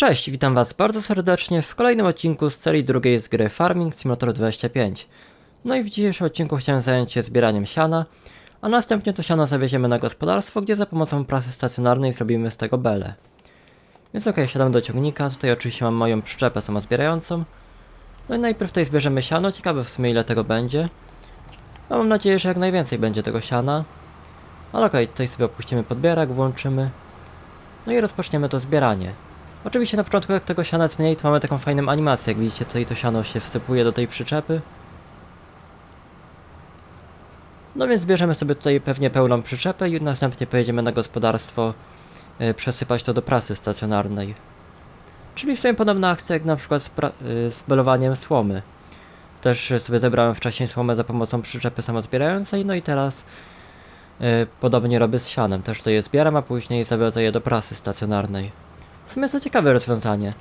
Cześć, witam Was bardzo serdecznie w kolejnym odcinku z serii drugiej z gry Farming Simulator 25. No i w dzisiejszym odcinku chciałem zająć się zbieraniem siana, a następnie to siano zawieziemy na gospodarstwo, gdzie za pomocą prasy stacjonarnej zrobimy z tego belę. Więc okej, siadam do ciągnika, tutaj oczywiście mam moją przyczepę samozbierającą. No i najpierw tutaj zbierzemy siano, ciekawe w sumie ile tego będzie. No mam nadzieję, że jak najwięcej będzie tego siana. Ale okej, tutaj sobie opuścimy podbierak, włączymy. No i rozpoczniemy to zbieranie. Oczywiście na początku jak tego siana jest mniej, to mamy taką fajną animację. Jak widzicie tutaj to siano się wsypuje do tej przyczepy. No więc zbierzemy sobie tutaj pewnie pełną przyczepę i następnie pojedziemy na gospodarstwo y, przesypać to do prasy stacjonarnej. Czyli w sumie podobna akcja jak na przykład z, y, z belowaniem słomy. Też sobie zebrałem wcześniej słomę za pomocą przyczepy samozbierającej, no i teraz y, podobnie robię z sianem. Też to je zbieram, a później zawiozę je do prasy stacjonarnej. W sumie to ciekawe rozwiązanie.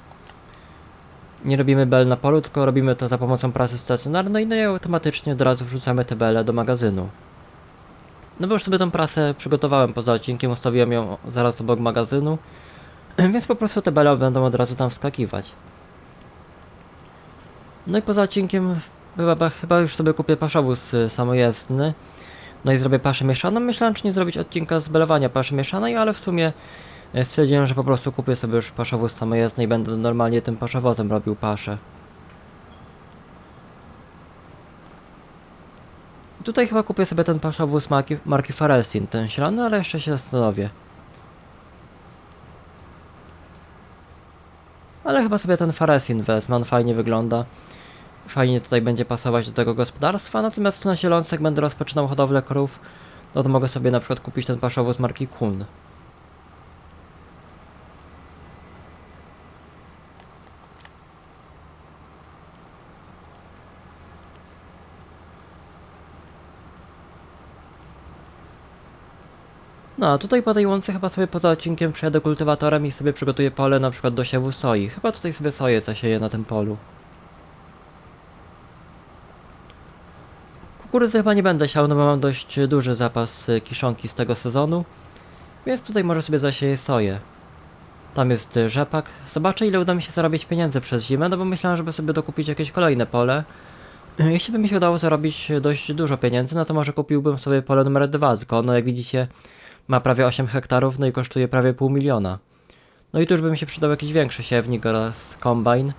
Nie robimy bel na polu, tylko robimy to za pomocą prasy stacjonarnej, no i automatycznie od razu wrzucamy te bele do magazynu. No bo już sobie tą prasę przygotowałem poza odcinkiem, ustawiłem ją zaraz obok magazynu, więc po prostu te bele będą od razu tam wskakiwać. No i poza odcinkiem chyba, chyba już sobie kupię paszowóz y, samojezdny. No i zrobię paszę mieszaną. Myślałem, czy nie zrobić odcinka z belowania paszy mieszanej, ale w sumie stwierdziłem, że po prostu kupię sobie już paszowóz samojezdny i będę normalnie tym paszowozem robił paszę. I Tutaj chyba kupię sobie ten paszowóz marki, marki Farelsin, ten zielony, ale jeszcze się zastanowię. Ale chyba sobie ten Faresin wezmę, on fajnie wygląda. Fajnie tutaj będzie pasować do tego gospodarstwa, natomiast na zielonce jak będę rozpoczynał hodowlę krów, no to mogę sobie na przykład kupić ten paszowóz marki Kun. No, a tutaj po tej łące chyba sobie poza odcinkiem przejadę kultywatorem i sobie przygotuję pole na przykład do siewu soi. Chyba tutaj sobie soję zasieję na tym polu. Kukurydzy chyba nie będę siał, no bo mam dość duży zapas y, kiszonki z tego sezonu. Więc tutaj może sobie zasieję soję. Tam jest y, rzepak. Zobaczę ile uda mi się zarobić pieniędzy przez zimę, no bo myślałem, żeby sobie dokupić jakieś kolejne pole. Jeśli by mi się udało zarobić y, dość dużo pieniędzy, no to może kupiłbym sobie pole numer 2, tylko ono jak widzicie ma prawie 8 hektarów, no i kosztuje prawie pół miliona. No i tu już by mi się przydał jakiś większy siewnik oraz kombajn.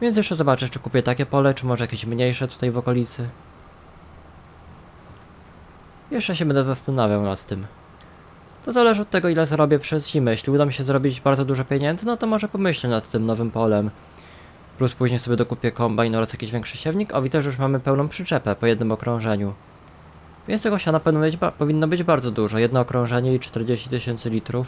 Więc jeszcze zobaczę, czy kupię takie pole, czy może jakieś mniejsze tutaj w okolicy. Jeszcze się będę zastanawiał nad tym. To zależy od tego, ile zarobię przez zimę. Jeśli uda mi się zrobić bardzo dużo pieniędzy, no to może pomyślę nad tym nowym polem. Plus później sobie dokupię kombajn oraz jakiś większy siewnik. O, widzę, że już mamy pełną przyczepę po jednym okrążeniu. Więc tego siana powinno być, powinno być bardzo dużo. Jedno okrążenie i 40 tysięcy litrów.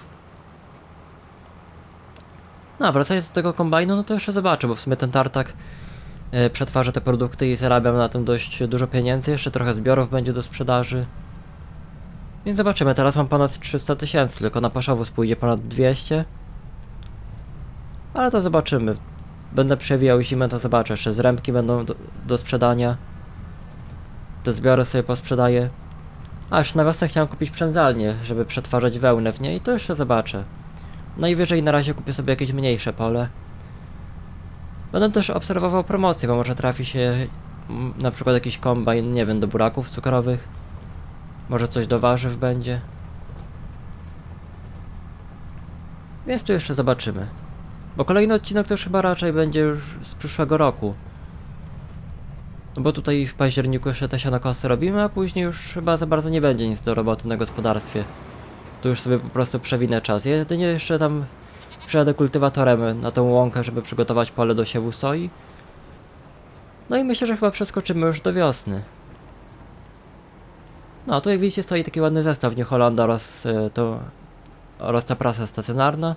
No, a wracając do tego kombajnu, no to jeszcze zobaczę, bo w sumie ten tartak e, przetwarza te produkty i zarabiam na tym dość dużo pieniędzy. Jeszcze trochę zbiorów będzie do sprzedaży. Więc zobaczymy, teraz mam ponad 300 tysięcy, tylko na paszowóz pójdzie ponad 200. Ale to zobaczymy. Będę przewijał zimę, to zobaczę. Jeszcze zrębki będą do, do sprzedania. Te zbiory sobie posprzedaję. A, jeszcze na wiosnę chciałem kupić przędzalnię, żeby przetwarzać wełnę w niej, to jeszcze zobaczę. Najwyżej na razie kupię sobie jakieś mniejsze pole. Będę też obserwował promocje, bo może trafi się mm, na przykład jakiś kombajn, nie wiem, do buraków cukrowych. Może coś do warzyw będzie. Więc tu jeszcze zobaczymy. Bo kolejny odcinek to już chyba raczej będzie już z przyszłego roku. No bo tutaj w październiku jeszcze te sianokosy robimy, a później już chyba za bardzo nie będzie nic do roboty na gospodarstwie. Tu już sobie po prostu przewinę czas. Ja jedynie jeszcze tam przyjadę kultywatorem na tą łąkę, żeby przygotować pole do siewu soi. No i myślę, że chyba przeskoczymy już do wiosny. No, tu jak widzicie stoi taki ładny zestaw New Hollanda oraz, e, to, oraz ta prasa stacjonarna.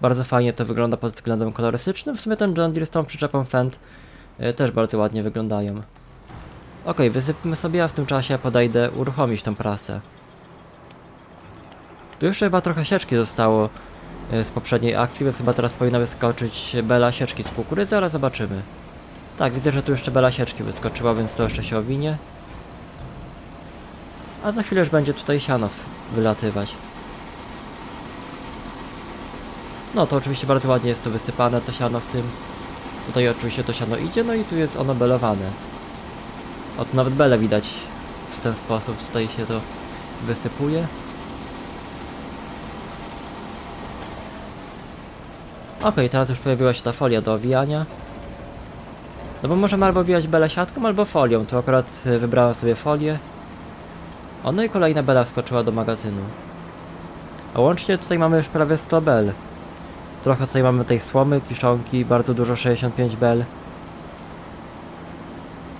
Bardzo fajnie to wygląda pod względem kolorystycznym. W sumie ten John Deere z tą przyczepą Fendt też bardzo ładnie wyglądają. Ok, wysypmy sobie, a w tym czasie podejdę uruchomić tą prasę. Tu jeszcze chyba trochę sieczki zostało e, z poprzedniej akcji, więc chyba teraz powinna wyskoczyć bela sieczki z kukurydzy, ale zobaczymy. Tak, widzę, że tu jeszcze bela sieczki wyskoczyła, więc to jeszcze się owinie. A za chwilę już będzie tutaj siano wylatywać. No to oczywiście bardzo ładnie jest to wysypane, to siano w tym. Tutaj oczywiście to siano idzie, no i tu jest ono belowane. O, tu nawet bele widać w ten sposób, tutaj się to wysypuje. Okej, teraz już pojawiła się ta folia do owijania. No bo możemy albo owijać belę siatką, albo folią. Tu akurat y, wybrałem sobie folię. O, no i kolejna bela wskoczyła do magazynu. A łącznie tutaj mamy już prawie 100 bel. Trochę tutaj mamy tej słomy, kiszonki, bardzo dużo 65 bel.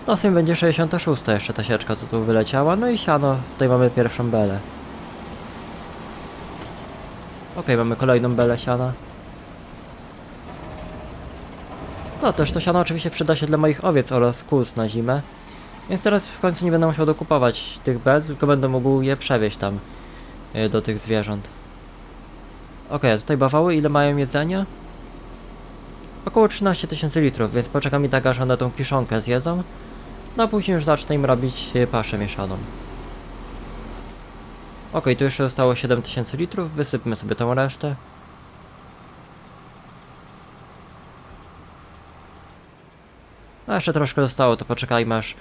No w sumie będzie 66 jeszcze ta sieczka co tu wyleciała, no i siano, tutaj mamy pierwszą belę. Okej, mamy kolejną belę siana. No też to siano oczywiście przyda się dla moich owiec oraz kóz na zimę. Więc teraz w końcu nie będę musiał dokupować tych bel, tylko będę mógł je przewieźć tam y, do tych zwierząt. Okej, a tutaj bawały ile mają jedzenia? Około 13 tysięcy litrów, więc poczekam i tak aż one tą kiszonkę zjedzą. No a później już zacznę im robić y, paszę mieszaną. Okej, tu jeszcze zostało 7000 litrów, wysypmy sobie tą resztę. A jeszcze troszkę zostało, to poczekajmy aż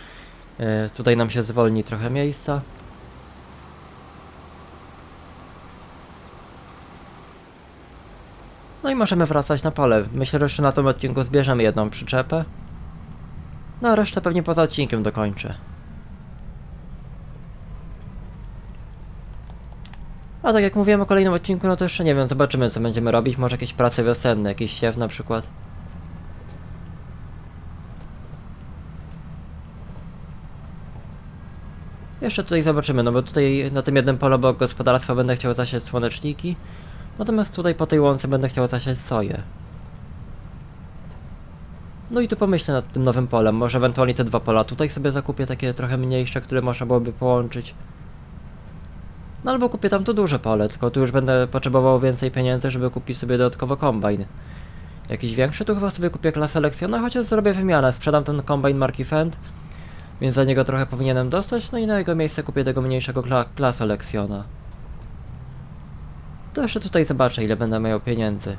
y, tutaj nam się zwolni trochę miejsca. No i możemy wracać na pole. Myślę, że jeszcze na tym odcinku zbierzemy jedną przyczepę. No a resztę pewnie poza odcinkiem dokończę. A tak jak mówiłem o kolejnym odcinku, no to jeszcze nie wiem, zobaczymy co będziemy robić. Może jakieś prace wiosenne, jakiś siew na przykład. Jeszcze tutaj zobaczymy, no bo tutaj na tym jednym polu obok gospodarstwa będę chciał zasiać słoneczniki. Natomiast tutaj po tej łące będę chciał zasiać soję. No i tu pomyślę nad tym nowym polem, może ewentualnie te dwa pola tutaj sobie zakupię takie trochę mniejsze, które można byłoby połączyć. No albo kupię tam to duże pole, tylko tu już będę potrzebował więcej pieniędzy, żeby kupić sobie dodatkowo kombajn. Jakiś większy, tu chyba sobie kupię klasę Lexiona, chociaż zrobię wymianę, sprzedam ten kombajn marki Fendt, więc za niego trochę powinienem dostać, no i na jego miejsce kupię tego mniejszego kla klasę Lexiona. To jeszcze tutaj zobaczę ile będę miał pieniędzy.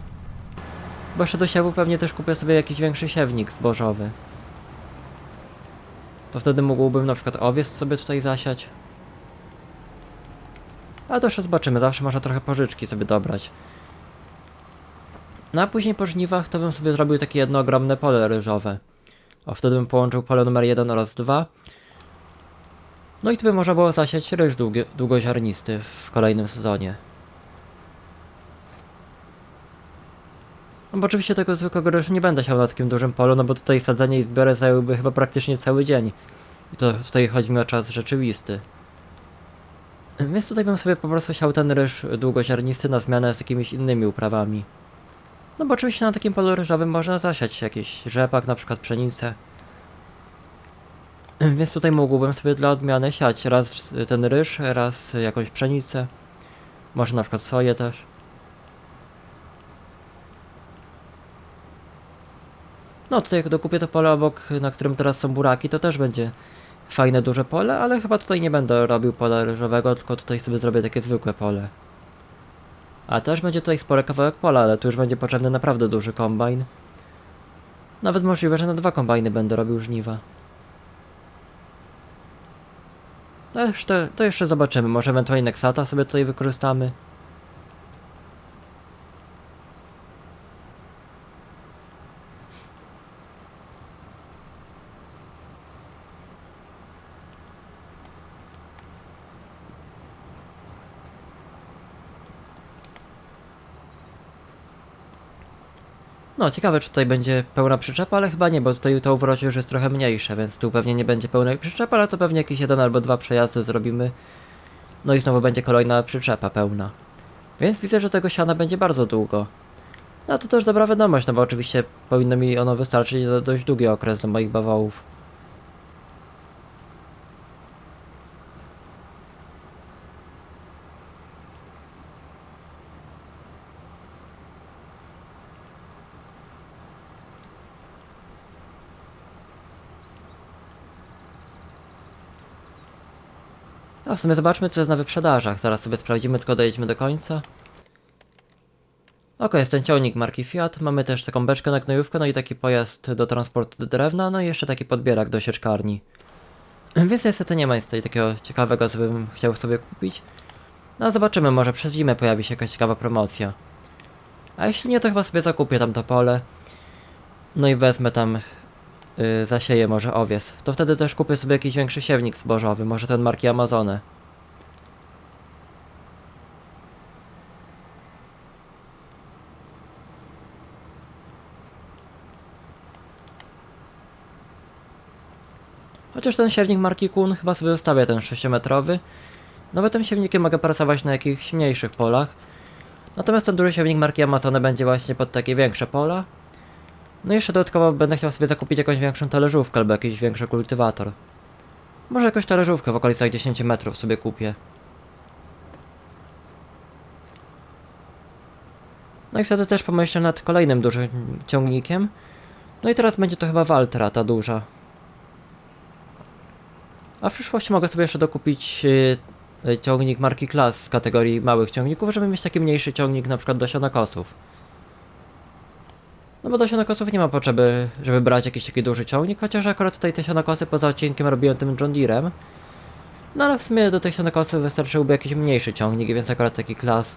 Bo jeszcze do siewu pewnie też kupię sobie jakiś większy siewnik zbożowy. To wtedy mógłbym na przykład owiec sobie tutaj zasiać. Ale to jeszcze zobaczymy, zawsze można trochę pożyczki sobie dobrać. No a później po żniwach to bym sobie zrobił takie jedno ogromne pole ryżowe. O, wtedy bym połączył pole numer 1 oraz 2. No i tu by można było zasiać ryż długi, długoziarnisty w kolejnym sezonie. No bo oczywiście tego zwykłego ryżu nie będę siał na takim dużym polu, no bo tutaj sadzenie i zbiory zajęłyby chyba praktycznie cały dzień. I to tutaj chodzi mi o czas rzeczywisty. Więc tutaj bym sobie po prostu siał ten ryż długoziarnisty na zmianę z jakimiś innymi uprawami. No bo oczywiście na takim polu ryżowym można zasiać jakiś rzepak, na przykład pszenicę. Więc tutaj mógłbym sobie dla odmiany siać raz ten ryż, raz jakąś pszenicę. Może na przykład soję też. No tutaj jak dokupię to pole obok, na którym teraz są buraki, to też będzie fajne duże pole, ale chyba tutaj nie będę robił pola ryżowego, tylko tutaj sobie zrobię takie zwykłe pole. A też będzie tutaj spory kawałek pola, ale tu już będzie potrzebny naprawdę duży kombajn. Nawet możliwe, że na dwa kombajny będę robił żniwa. No jeszcze, to jeszcze zobaczymy, może ewentualnie Nexata sobie tutaj wykorzystamy. No, ciekawe czy tutaj będzie pełna przyczepa, ale chyba nie, bo tutaj to uwrocie już jest trochę mniejsze, więc tu pewnie nie będzie pełnej przyczepy, ale to pewnie jakieś jeden albo dwa przejazdy zrobimy. No i znowu będzie kolejna przyczepa pełna. Więc widzę, że tego siana będzie bardzo długo. No to też dobra wiadomość, no bo oczywiście powinno mi ono wystarczyć na dość długi okres dla moich bawołów. Zobaczmy co jest na wyprzedażach. Zaraz sobie sprawdzimy, tylko dojedźmy do końca. Ok, jest ten ciągnik marki Fiat, mamy też taką beczkę na gnojówkę, no i taki pojazd do transportu drewna, no i jeszcze taki podbierak do sieczkarni. Więc niestety nie ma nic tutaj takiego ciekawego, co bym chciał sobie kupić. No zobaczymy, może przez zimę pojawi się jakaś ciekawa promocja. A jeśli nie, to chyba sobie zakupię tam to pole. No i wezmę tam, yy, zasieję może owies. To wtedy też kupię sobie jakiś większy siewnik zbożowy, może ten marki Amazony. Chociaż ten siewnik marki Kun chyba sobie zostawię ten 6-metrowy. No bo tym siewnikiem mogę pracować na jakichś mniejszych polach. Natomiast ten duży siewnik marki Amazony będzie właśnie pod takie większe pola. No i jeszcze dodatkowo będę chciał sobie zakupić jakąś większą talerzówkę albo jakiś większy kultywator. Może jakąś talerzówkę w okolicach 10 metrów sobie kupię. No i wtedy też pomyślę nad kolejnym dużym ciągnikiem. No i teraz będzie to chyba Waltra, ta duża. A w przyszłości mogę sobie jeszcze dokupić y, y, ciągnik marki Class z kategorii małych ciągników, żeby mieć taki mniejszy ciągnik na przykład do sianokosów. No bo do sianokosów nie ma potrzeby, żeby brać jakiś taki duży ciągnik, chociaż akurat tutaj te sianokosy poza odcinkiem robiłem tym John Deerem. No ale w sumie do tych sianokosów wystarczyłby jakiś mniejszy ciągnik, więc akurat taki Class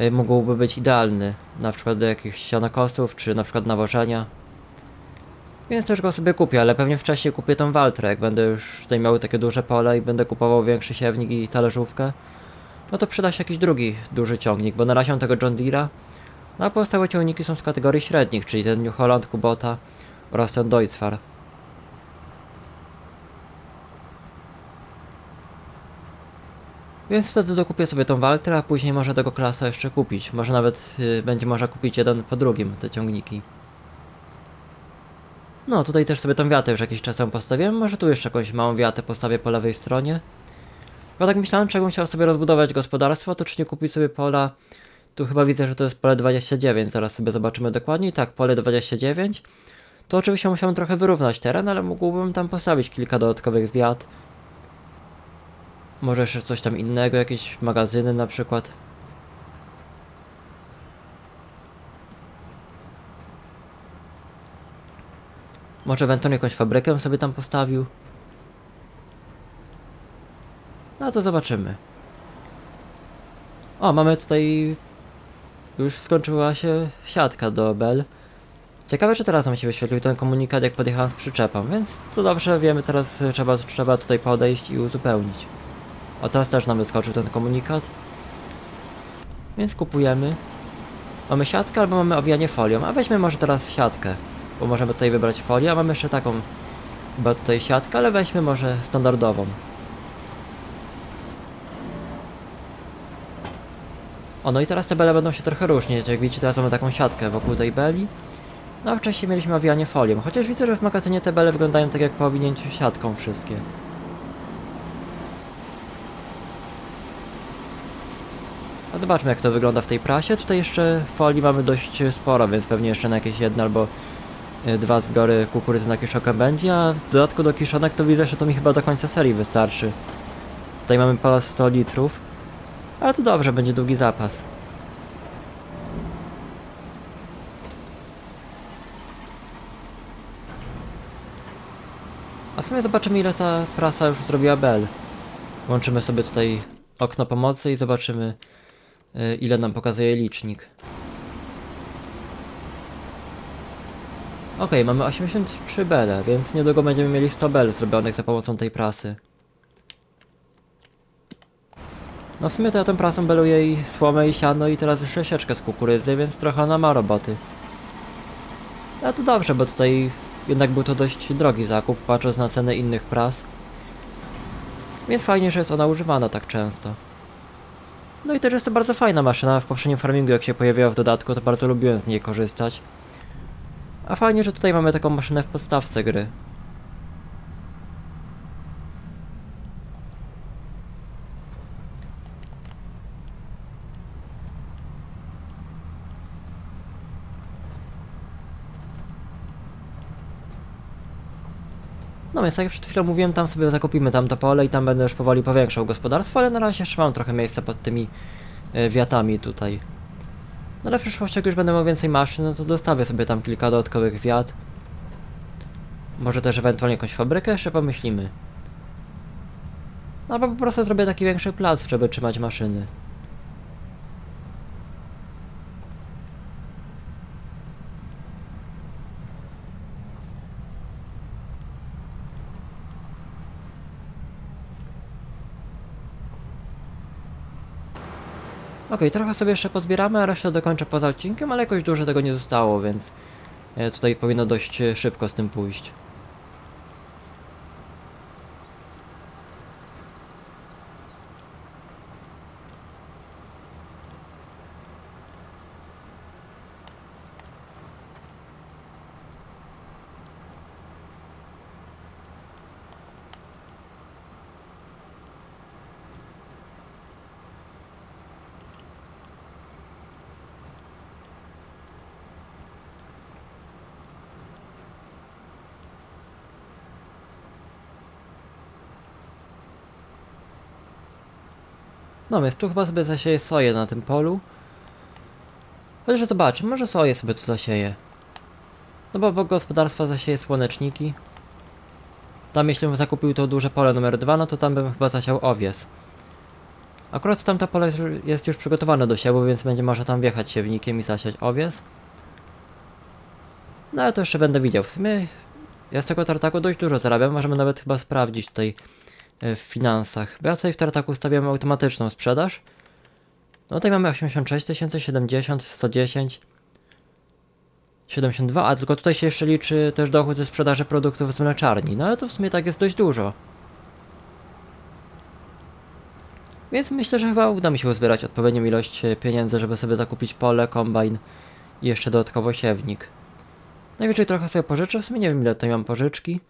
y, mógłby być idealny. Na przykład do jakichś sianokosów, czy na przykład nawożenia. Więc też go sobie kupię, ale pewnie wcześniej kupię tą Waltrę, jak będę już tutaj miał takie duże pole i będę kupował większy siewnik i talerzówkę. No to przyda się jakiś drugi duży ciągnik, bo na razie mam tego John Deere'a. No a pozostałe ciągniki są z kategorii średnich, czyli ten New Holland, Kubota oraz ten Deutzfahr. Więc wtedy dokupię sobie tą Waltrę, a później może tego klasa jeszcze kupić. Może nawet y, będzie można kupić jeden po drugim te ciągniki. No, tutaj też sobie tą wiatę już jakiś czas postawiłem. Może tu jeszcze jakąś małą wiatę postawię po lewej stronie. Bo tak myślałem, czy jakbym chciał sobie rozbudować gospodarstwo, to czy nie kupić sobie pola... Tu chyba widzę, że to jest pole 29, zaraz sobie zobaczymy dokładniej. Tak, pole 29. To oczywiście musiałem trochę wyrównać teren, ale mógłbym tam postawić kilka dodatkowych wiat. Może jeszcze coś tam innego, jakieś magazyny na przykład. Może ewentualnie jakąś fabrykę sobie tam postawił. No to zobaczymy. O, mamy tutaj... Już skończyła się siatka do Bell. Ciekawe, czy teraz nam się wyświetlił ten komunikat, jak podjechałem z przyczepą, więc to dobrze wiemy, teraz trzeba, trzeba tutaj podejść i uzupełnić. O, teraz też nam wyskoczył ten komunikat. Więc kupujemy. Mamy siatkę albo mamy owijanie folią, a weźmy może teraz siatkę. Bo możemy tutaj wybrać folię, a mamy jeszcze taką chyba tutaj siatkę, ale weźmy może standardową. O, no i teraz te bele będą się trochę różnić. Jak widzicie, teraz mamy taką siatkę wokół tej beli. No a wcześniej mieliśmy owijanie folią, chociaż widzę, że w magazynie te bele wyglądają tak jak po owinięciu siatką wszystkie. A zobaczmy jak to wygląda w tej prasie. Tutaj jeszcze folii mamy dość sporo, więc pewnie jeszcze na jakieś jedno albo y, dwa zbiory kukurydzy na kiszokę będzie, a w dodatku do kiszonek to widzę, że to mi chyba do końca serii wystarczy. Tutaj mamy po 100 litrów. Ale to dobrze, będzie długi zapas. A w sumie zobaczymy ile ta prasa już zrobiła bel. Włączymy sobie tutaj okno pomocy i zobaczymy y, ile nam pokazuje licznik. Ok, mamy 83 bele, więc niedługo będziemy mieli 100 bel zrobionych za pomocą tej prasy. No w sumie to ja tą prasą beluję i słomę i siano i teraz jeszcze sieczkę z kukurydzy, więc trochę ona ma roboty. Ale to dobrze, bo tutaj jednak był to dość drogi zakup, patrząc na cenę innych pras. Więc fajnie, że jest ona używana tak często. No i też jest to bardzo fajna maszyna, w poprzednim farmingu jak się pojawiła w dodatku, to bardzo lubiłem z niej korzystać. A fajnie, że tutaj mamy taką maszynę w podstawce gry. No więc jak przed chwilą mówiłem, tam sobie zakupimy tam to pole i tam będę już powoli powiększał gospodarstwo, ale na razie jeszcze mam trochę miejsca pod tymi e, wiatami tutaj. No ale w przyszłości jak już będę miał więcej maszyn, no to dostawię sobie tam kilka dodatkowych wiat. Może też ewentualnie jakąś fabrykę jeszcze pomyślimy. Albo po prostu zrobię taki większy plac, żeby trzymać maszyny. Okej, trochę sobie jeszcze pozbieramy, a resztę dokończę poza odcinkiem, ale jakoś dużo tego nie zostało, więc e, tutaj powinno dość e, szybko z tym pójść. No więc tu chyba sobie zasieję soję na tym polu. Chociaż zobaczę, może soję sobie tu zasieję. No bo obok gospodarstwa zasieję słoneczniki. Tam jeśli bym zakupił to duże pole numer 2, no to tam bym chyba zasiał owies. Akurat tamto pole jest- już przygotowane do siewu, więc będzie można tam wjechać siewnikiem i zasiać owies. No ale to jeszcze będę widział. W sumie ja z tego tartaku dość dużo zarabiam, możemy nawet chyba sprawdzić tutaj w finansach. Bo ja tutaj w tartaku ustawiam automatyczną sprzedaż. No tutaj mamy 86 tysięcy, 70, 110, 72, a tylko tutaj się jeszcze liczy też dochód ze sprzedaży produktów z mleczarni. No ale to w sumie tak jest dość dużo. Więc myślę, że chyba uda mi się uzbierać odpowiednią ilość e, pieniędzy, żeby sobie zakupić pole, kombajn i jeszcze dodatkowo siewnik. Najwyżej trochę sobie pożyczę, w sumie nie wiem ile tutaj mam pożyczki.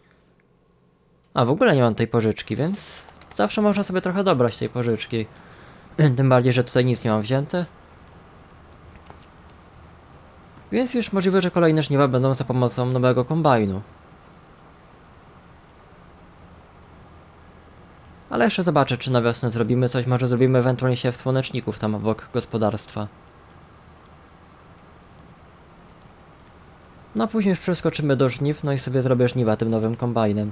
A w ogóle nie mam tej pożyczki, więc zawsze można sobie trochę dobrać tej pożyczki. Tym bardziej, że tutaj nic nie mam wzięte. Więc już możliwe, że kolejne żniwa będą za pomocą nowego kombajnu. Ale jeszcze zobaczę, czy na wiosnę zrobimy coś, może zrobimy ewentualnie siew słoneczników tam obok gospodarstwa. No a później już przeskoczymy do żniw, no i sobie zrobię żniwa tym nowym kombajnem.